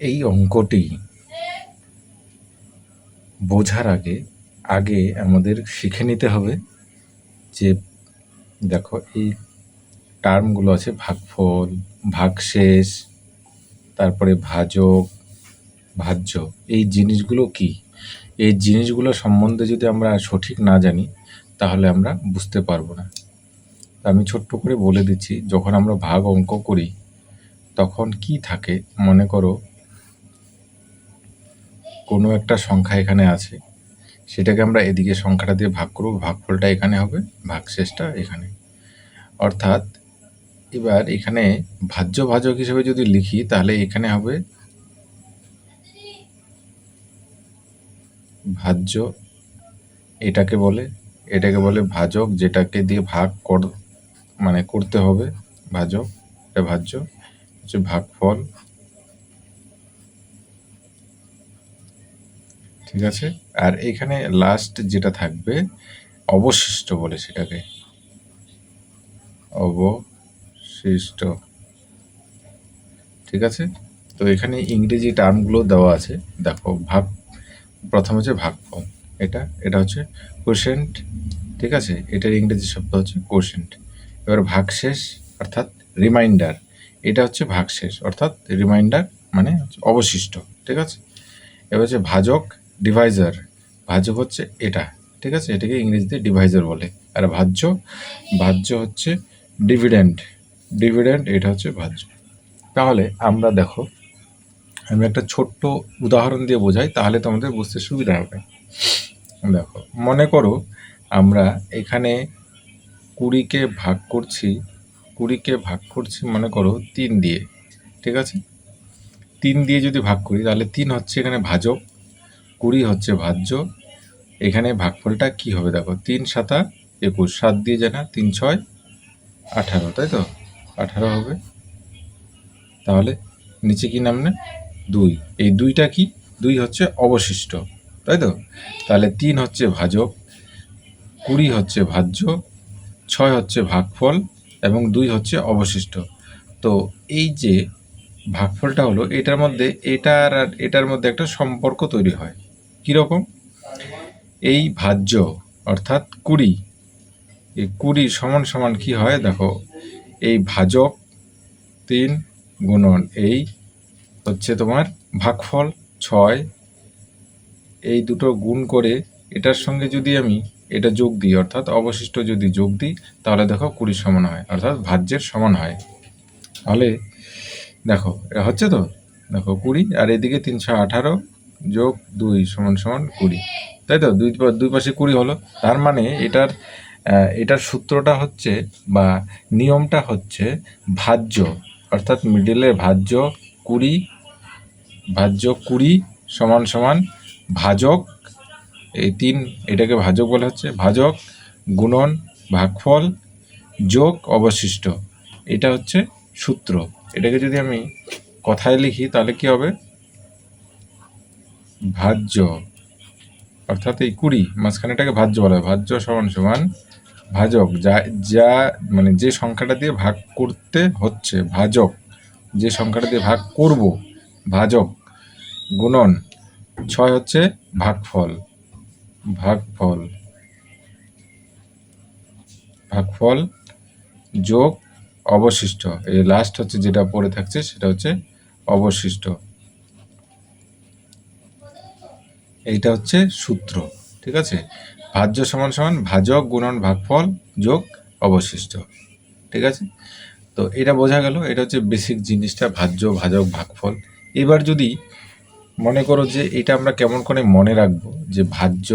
এই অঙ্কটি বোঝার আগে আগে আমাদের শিখে নিতে হবে যে, দেখো এই টার্মগুলো আছে ভাগফল, ভাগশেষ, তারপরে ভাজক, ভাজ্য। এই জিনিসগুলো কি? এই জিনিসগুলো সম্বন্ধে যদি আমরা সঠিক না জানি, তাহলে আমরা বুঝতে পারব না। আমি ছোট্ট করে বলে দিচ্ছি, যখন আমরা ভাগ অঙ্ক করি, তখন কি থাকে? মনে করো কোনো একটা সংখ্যা এখানে আছে। সেটাকে আমরা এদিকে সংখ্যাটা দিয়ে ভাগ করব, ভাগফলটা এখানে হবে, ভাগশেষটা এখানে। অর্থাৎ এবার এখানে ভাজ্য ভাজক হিসেবে যদি লিখি, তাহলে এখানে হবে ভাজ্য, এটাকে বলে এটাকে বলে ভাজক, যেটাকে দিয়ে ভাগ কর মানে করতে হবে, ভাজক, এটা ভাজ্য, হচ্ছে ভাগফল। ঠিক আছে? আর এখানে লাস্ট যেটা থাকবে, অবশিষ্ট বলে সেটাকে। অবশিষ্ট। ঠিক আছে? তো এখানে ইংরেজি টার্মগুলো দেওয়া আছে। দেখো, ভাগ, প্রথম হচ্ছে ভাগফল। এটা এটা হচ্ছে কোশেন্ট ঠিক আছে? এটার ইংরেজি শব্দ হচ্ছে কোশেন্ট এবার ভাগশেষ, অর্থাৎ রিমাইন্ডার এটা হচ্ছে ভাগশেষ, অর্থাৎ রিমাইন্ডার মানে অবশিষ্ট। ঠিক আছে? এবার হচ্ছে ভাজক ডিভাইজার ভাজক হচ্ছে এটা, ঠিক আছে? এটাকে ইংরেজিতে ডিভাইজার বলে। আর ভাজ্য ভাজ্য হচ্ছে ডিভিডেন্ড ডিভিডেন্ড এটা হচ্ছে ভাজ্য। তাহলে আমরা দেখো, আমি একটা ছোট্ট উদাহরণ দিয়ে বোঝাই, তাহলে তোমাদের বুঝতে সুবিধা হবে। দেখো, মনে করো আমরা এখানে কুড়িকে ভাগ করছি, কুড়িকে ভাগ করছি মনে করো তিন দিয়ে, ঠিক আছে? তিন দিয়ে যদি ভাগ করি, তাহলে তিন হচ্ছে এখানে ভাজক কুড়ি হচ্ছে ভাজ্য। এখানে ভাগফলটা কি হবে দেখো? তিন সাতা একুশ, সাত দিয়ে জানা তিন ছয়, আঠারো, তাই তো? আঠারো হবে। তাহলে নিচে কি নামনে দুই। এই দুইটা কি? দুই হচ্ছে অবশিষ্ট, তাই তো? তাহলে তিন হচ্ছে ভাজক, কুড়ি হচ্ছে ভাজ্য, ছয় হচ্ছে ভাগফল এবং দুই হচ্ছে অবশিষ্ট। তো এই যে ভাগফলটা হলো, এটার মধ্যে, এটার আর এটার মধ্যে একটা সম্পর্ক তৈরি হয়। কীরকম? এই ভাজ্য, অর্থাৎ কুড়ি, এই কুড়ি সমান সমান কি হয়? দেখো, এই ভাজক তিন গুণন এই হচ্ছে তোমার ভাগফল ছয়। এই দুটো গুণ করে এটার সঙ্গে যদি আমি এটা যোগ দিই, অর্থাৎ অবশিষ্ট যদি যোগ দিই, তাহলে দেখো কুড়ি সমান হয়, অর্থাৎ ভাজ্যের সমান হয়। তাহলে দেখো এটা হচ্ছে তো? দেখো কুড়ি, আর এদিকে তিনশো আঠারো যোগ দুই সমান সমান কুড়ি। তাই তো? দুই দুই পাশে কুড়ি হলো। তার মানে এটার এটার সূত্রটা হচ্ছে বা নিয়মটা হচ্ছে ভাজ্য। অর্থাৎ মিডিলের ভাজ্য কুড়ি ভাজ্য কুড়ি সমান সমান ভাজক। এই তিন এটাকে ভাজক বলা হচ্ছে। ভাজক গুণন ভাগফল যোগ অবশিষ্ট। এটা হচ্ছে সূত্র। এটাকে যদি আমি কথায় লিখি তাহলে কি হবে? ভাজ্য। অর্থাৎ এই কুড়ি, মাঝখানেটাকে ভাজ্য বলা হয়। ভাজ্য সমান সমান ভাজক। যা যা মানে যে সংখ্যাটা দিয়ে ভাগ করতে হচ্ছে, ভাজক, যে সংখ্যাটা দিয়ে ভাগ করব, ভাজক গুণন, ছয় হচ্ছে ভাগফল ভাগফল ভাগফল যোগ অবশিষ্ট। এই লাস্ট হচ্ছে যেটা পড়ে থাকছে, সেটা হচ্ছে অবশিষ্ট। এইটা হচ্ছে সূত্র, ঠিক আছে? ভাজ্য সমান সমান ভাজক গুণন ভাগফল যোগ অবশিষ্ট, ঠিক আছে? তো এটা বোঝা গেল, এটা হচ্ছে বেসিক জিনিসটা, ভাজ্য, ভাজক, ভাগফল। এবার যদি মনে করো যে এটা আমরা কেমন করে মনে রাখব, যে ভাজ্য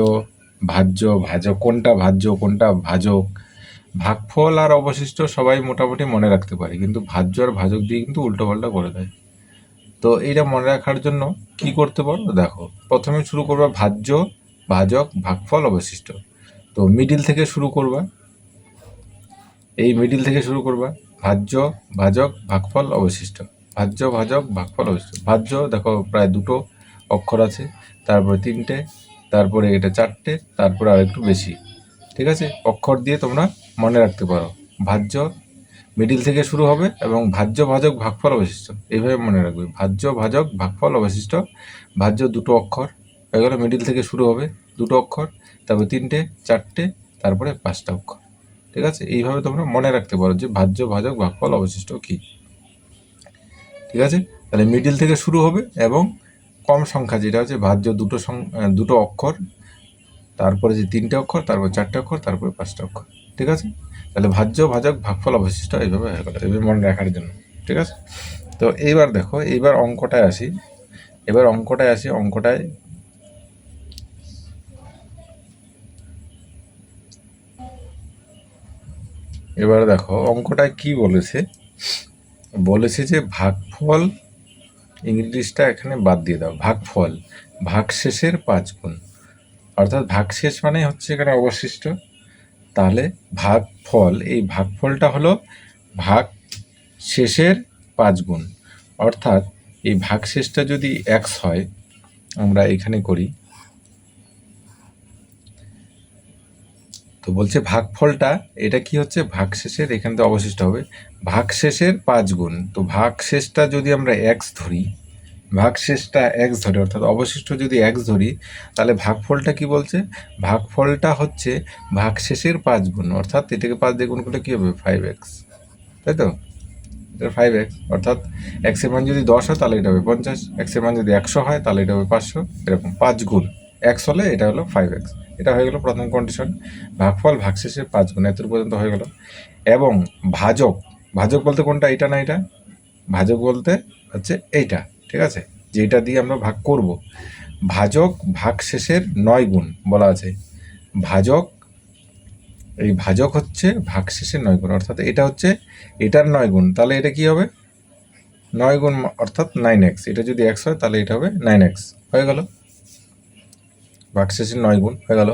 ভাজ্য, ভাজক, কোনটা ভাজ্য, কোনটা ভাজক? ভাগফল আর অবশিষ্ট সবাই মোটামুটি মনে রাখতে পারে, কিন্তু ভাজ্য আর ভাজক দিয়ে কিন্তু উল্টোপাল্টা করে দেয়। তো এইটা মনে রাখার জন্য কি করতে পারো? দেখো, প্রথমে শুরু করবা ভাজ্য, ভাজক, ভাগফল অবশিষ্ট। তো মিডিল থেকে শুরু করবা। এই মিডিল থেকে শুরু করবা। ভাজ্য, ভাজক, ভাগফল অবশিষ্ট। ভাজ্য, ভাজক, ভাগফল অবশিষ্ট। ভাজ্য, দেখো, প্রায় দুটো অক্ষর আছে। তারপরে তিনটে, তারপরে এটা চারটে, তারপরে আর একটু বেশি। ঠিক আছে? অক্ষর দিয়ে তোমরা মনে রাখতে পারো। ভাজ্য মিডিল থেকে শুরু হবে এবং ভাজ্য ভাজক ভাগফল অবশিষ্ট। এইভাবে মনে রাখবে। ভাজ্য ভাজক ভাগফল অবশিষ্ট। ভাজ্য দুটো অক্ষর। হয়ে গেলো মিডিল থেকে শুরু হবে। দুটো অক্ষর, তারপরে তিনটে, চারটে, তারপরে পাঁচটা অক্ষর। ঠিক আছে? এইভাবে তোমরা মনে রাখতে পারো যে ভাজ্য ভাজক ভাগফল অবশিষ্ট কী। ঠিক আছে? তাহলে মিডিল থেকে শুরু হবে এবং কম সংখ্যা যেটা হচ্ছে ভাজ্য দুটো দুটো অক্ষর, তারপরে যে তিনটে অক্ষর, তারপর চারটে অক্ষর, তারপরে পাঁচটা অক্ষর। ঠিক আছে? তাহলে ভাজ্য, ভাজক, ভাগফল অবশিষ্ট এইভাবে হয়ে গেল, এইভাবে মনে রাখার জন্য, ঠিক আছে? তো এইবার দেখো, এইবার অঙ্কটায় আসি, এবার অঙ্কটায় আসি, অঙ্কটায় এবার দেখো অঙ্কটায় কি বলেছে? বলেছে যে ভাগফল, ইংলিশটা এখানে বাদ দিয়ে দাও, ভাগফল, ভাগশেষের পাঁচ গুণ, অর্থাৎ ভাগশেষ মানে হচ্ছে এখানে অবশিষ্ট তাহলে ভাগফল, এই ভাগফলটা হলো ভাগ শেষের পাঁচ গুণ। অর্থাৎ এই ভাগশেষটা যদি এক্স হয়, আমরা এখানে করি। তো বলছে ভাগফলটা, এটা কি হচ্ছে? ভাগশেষের এখানে তো অবশিষ্ট হবে। ভাগশেষের পাঁচ গুণ। তো ভাগশেষটা যদি আমরা এক্স ধরি ভাগশেষটা এক্স ধরি, অর্থাৎ অবশিষ্ট যদি এক্স ধরি, তাহলে ভাগফলটা কি বলছে? ভাগফলটা হচ্ছে ভাগশেষের পাঁচ গুণ, অর্থাৎ এটাকে পাঁচ দিয়ে গুণ করলে কী হবে? ফাইভ এক্স তাই তো? এটা ফাইভ এক্স অর্থাৎ এক্সের মান যদি দশ হয়, তাহলে এটা হবে পঞ্চাশ এক্সের মান যদি একশো হয়, তাহলে এটা হবে পাঁচশো, এরকম পাঁচ গুণ। এক্স হলে এটা হলো ফাইভ এক্স এটা হয়ে গেল প্রথম কন্ডিশন ভাগফল ভাগশেষের পাঁচ গুণ এত পর্যন্ত হয়ে গেল। এবং ভাজক ভাজক বলতে কোনটা? এটা না এটা ভাজক বলতে হচ্ছে এইটা। ঠিক আছে? যেটা দিয়ে আমরা ভাগ করব। ভাজক ভাগশেষের নয় গুণ বলা আছে। ভাজক, এই ভাজক হচ্ছে ভাগশেষের নয় গুণ, অর্থাৎ এটা হচ্ছে এটার নয় গুণ। তাহলে এটা কি হবে? নয় গুণ অর্থাৎ নাইন এক্স এটা যদি এক্স হয়, তাহলে এটা হবে নাইন এক্স হয়ে গেল? ভাগশেষের নয় গুণ হয়ে গেল।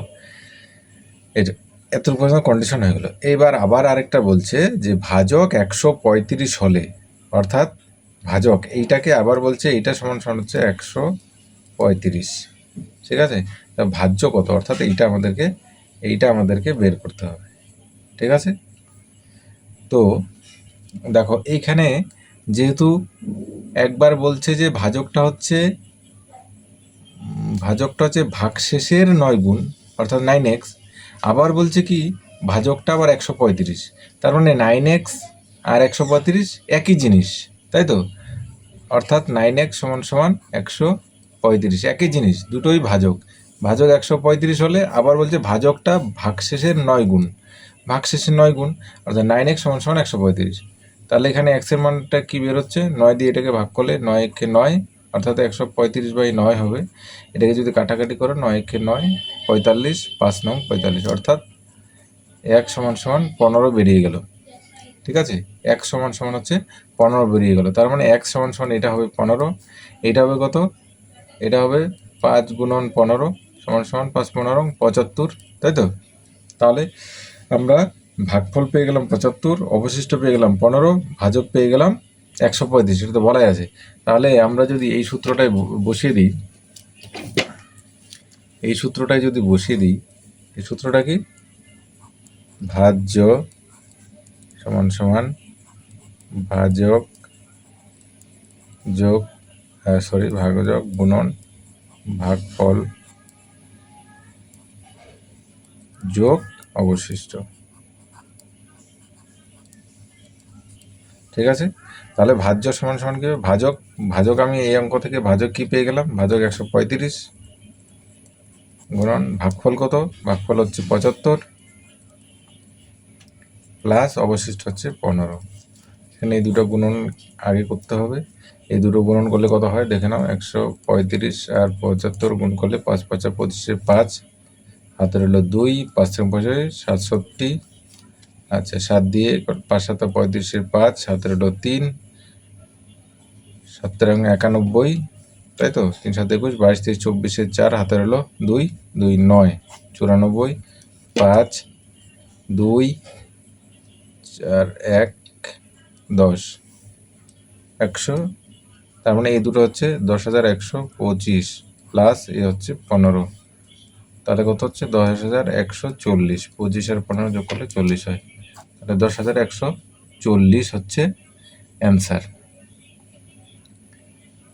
এটা এত কন্ডিশন হয়ে গেল। এবার আবার আরেকটা বলছে যে ভাজক একশো পঁয়ত্রিশ হলে, অর্থাৎ ভাজক। এইটাকে আবার বলছে, এইটা সমান সমান হচ্ছে একশো পঁয়ত্রিশ। ঠিক আছে? তা ভাজ্য কত? অর্থাৎ এইটা আমাদেরকে এইটা আমাদেরকে বের করতে হবে। ঠিক আছে? তো দেখো, এইখানে যেহেতু একবার বলছে যে ভাজকটা হচ্ছে ভাজকটা হচ্ছে ভাগশেষের নয় গুণ, অর্থাৎ নাইন এক্স আবার বলছে কি, ভাজকটা আবার একশো পঁয়ত্রিশ। তার মানে নাইন এক্স আর একশো পঁয়ত্রিশ একই জিনিস। তাই তো? অর্থাৎ নাইন এক্স সমান সমান একশো পঁয়ত্রিশ। একই জিনিস, দুটোই ভাজক। ভাজক একশো পঁয়ত্রিশ হলে আবার বলছে ভাজকটা ভাগশেষের নয় গুণ। ভাগশেষের নয় গুণ, অর্থাৎ নাইন এক্স সমান সমান একশো পঁয়ত্রিশ। তাহলে এখানে এক্সের মানটা কি বেরোচ্ছে নয় দিয়ে এটাকে ভাগ করলে নয় একে নয়, অর্থাৎ একশো পঁয়ত্রিশ বাই নয় হবে। এটাকে যদি কাটাকাটি করো, নয় একে নয়, পঁয়তাল্লিশ, পাঁচ নং পঁয়তাল্লিশ। অর্থাৎ এক সমান সমান পনেরো বেরিয়ে গেল। ঠিক আছে? এক সমান সমান হচ্ছে পনেরো বেরিয়ে গেল। তার মানে এক সমান সমান এটা হবে পনেরো। এটা হবে কত? এটা হবে পাঁচ গুণন পনেরো সমান সমান পাঁচ পনেরো পঁচাত্তর, তাই তো? তাহলে আমরা ভাগফল পেয়ে গেলাম পঁচাত্তর, অবশিষ্ট পেয়ে গেলাম পনেরো, ভাজক পেয়ে গেলাম একশো পঁয়ত্রিশ, এটা তো বলাই আছে। তাহলে আমরা যদি এই সূত্রটায় বসিয়ে দিই, এই সূত্রটায় যদি বসিয়ে দিই, এই সূত্রটা কি? ভাজ্য সমান সমান ভাজক যোগ সরি ভাগযোগ গুণন ভাগফল যোগ অবশিষ্ট। ঠিক আছে? তাহলে ভাজ্য সমান সমান কি? ভাজক ভাজক আমি এই অঙ্ক থেকে ভাজক কি পেয়ে গেলাম? ভাজক একশো পঁয়ত্রিশ গুণন ভাগফল কত? ভাগফল হচ্ছে পঁচাত্তর। প্লাস অবশিষ্ট হচ্ছে পনেরো। এখানে এই দুটো গুণন আগে করতে হবে। এই দুটো গুণন করলে কত হয়? দেখে নাও, একশো পঁয়ত্রিশ আর পঁচাত্তর গুণ করলে পাঁচ, পাঁচা পঁচিশে পাঁচ। হাতের হলো দুই, পাঁচ পঁয়ষট্টি সাতষট্টি। আচ্ছা সাত দিয়ে পাঁচ, সাত পঁয়ত্রিশের পাঁচ, হাতের হলো তিন। সাত রঙ একানব্বই, তাই তো? তিন, সাত, একুশ, বাইশ, তেইশ চব্বিশের চার, হাতের হলো দুই দুই, নয়, চুরানব্বই, পাঁচ, দুই চার এক, দশ। একশো, তার মানে এই দুটো হচ্ছে দশ হাজার একশো পঁচিশ প্লাস এ হচ্ছে পনেরো। তাহলে কত হচ্ছে? দশ হাজার একশো চল্লিশ। পঁচিশ আর পনেরো যোগ করলে চল্লিশ হয়। তাহলে দশ হাজার একশো চল্লিশ হচ্ছে অ্যান্সার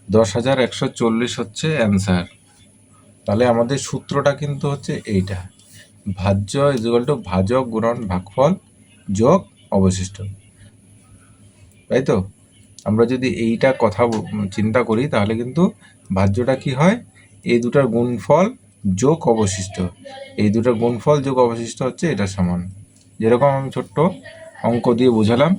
দশ হাজার একশো চল্লিশ হচ্ছে অ্যান্সার তাহলে আমাদের সূত্রটা কিন্তু হচ্ছে এইটা। ভাজ্য ইজিকাল টু ভাজক গুণন ভাগফল যোগ অবশিষ্ট। তাই তো আমরা যদি এইটা কথা চিন্তা করি, তাহলে কিন্তু ভাজ্যটা কি হয়? এই দুটার গুণফল যোগ অবশিষ্ট। এই দুটার গুণফল যোগ অবশিষ্ট হচ্ছে এটা সমান। যেরকম আমি ছোট্ট অঙ্ক দিয়ে বোঝালাম,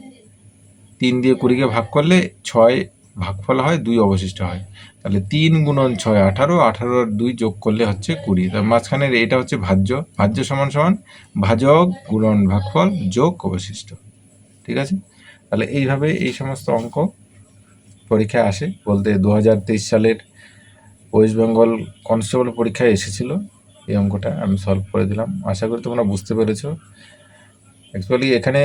তিন দিয়ে কুড়িকে ভাগ করলে ছয় ভাগফল হয়, দুই অবশিষ্ট হয়। তাহলে তিন গুণন ছয় আঠারো আঠারো আর দুই যোগ করলে হচ্ছে কুড়ি। তার মাঝখানের এটা হচ্ছে ভাজ্য। ভাজ্য সমান সমান ভাজক গুণন ভাগফল যোগ অবশিষ্ট। ঠিক আছে? তাহলে এইভাবে এই সমস্ত অঙ্ক পরীক্ষায় আসে। বলতে দু হাজার তেইশ সালের ওয়েস্ট বেঙ্গল কনস্টেবল পরীক্ষায় এসেছিল। এই অঙ্কটা আমি সলভ করে দিলাম। আশা করি তোমরা বুঝতে পেরেছ। অ্যাকচুয়ালি এখানে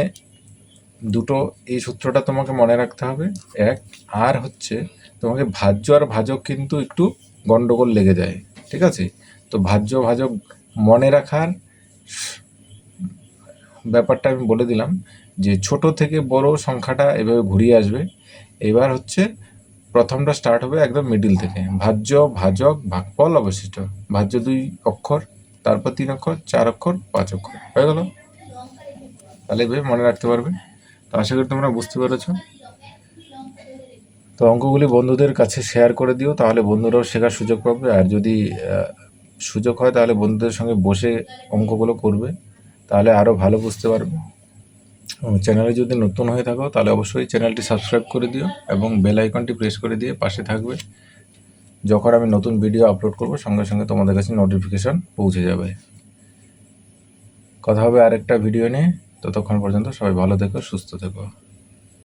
দুটো এই সূত্রটা তোমাকে মনে রাখতে হবে। এক, আর হচ্ছে তোমাকে ভাজ্য আর ভাজক কিন্তু একটু গন্ডগোল লেগে যায়। ঠিক আছে? তো ভাজ্য, ভাজক মনে রাখার ব্যাপারটা আমি বলে দিলাম। যে ছোট থেকে বড় সংখ্যাটা এভাবে ঘুরিয়ে আসবে, এবার হচ্ছে প্রথমটা স্টার্ট হবে একদম মিডিল থেকে। ভাজ্য, ভাজক, ভাগফল অবশিষ্ট। ভাজ্য দুই অক্ষর, তারপর তিন অক্ষর, চার অক্ষর, পাঁচ অক্ষর। হয়ে গেল? তাহলে এভাবে মনে রাখতে পারবে। তো আশা করি তোমরা বুঝতে পেরেছ। তো অঙ্কগুলি বন্ধুদের কাছে শেয়ার করে দিও, তাহলে বন্ধুরাও শেখার সুযোগ পাবে। আর যদি সুযোগ হয়, তাহলে বন্ধুদের সঙ্গে বসে অঙ্কগুলো করবে, তাহলে আরও ভালো বুঝতে পারবে। চ্যানেলে যদি নতুন হয়ে থাকো, তাহলে অবশ্যই চ্যানেলটি সাবস্ক্রাইব করে দিও এবং বেল আইকনটি প্রেস করে দিয়ে পাশে থাকবে। যখন আমি নতুন ভিডিও আপলোড করব, সঙ্গে সঙ্গে তোমাদের কাছে নোটিফিকেশান পৌঁছে যাবে। কথা হবে আরেকটা ভিডিও নিয়ে। ততক্ষণ পর্যন্ত সবাই ভালো থেকো, সুস্থ থেকো।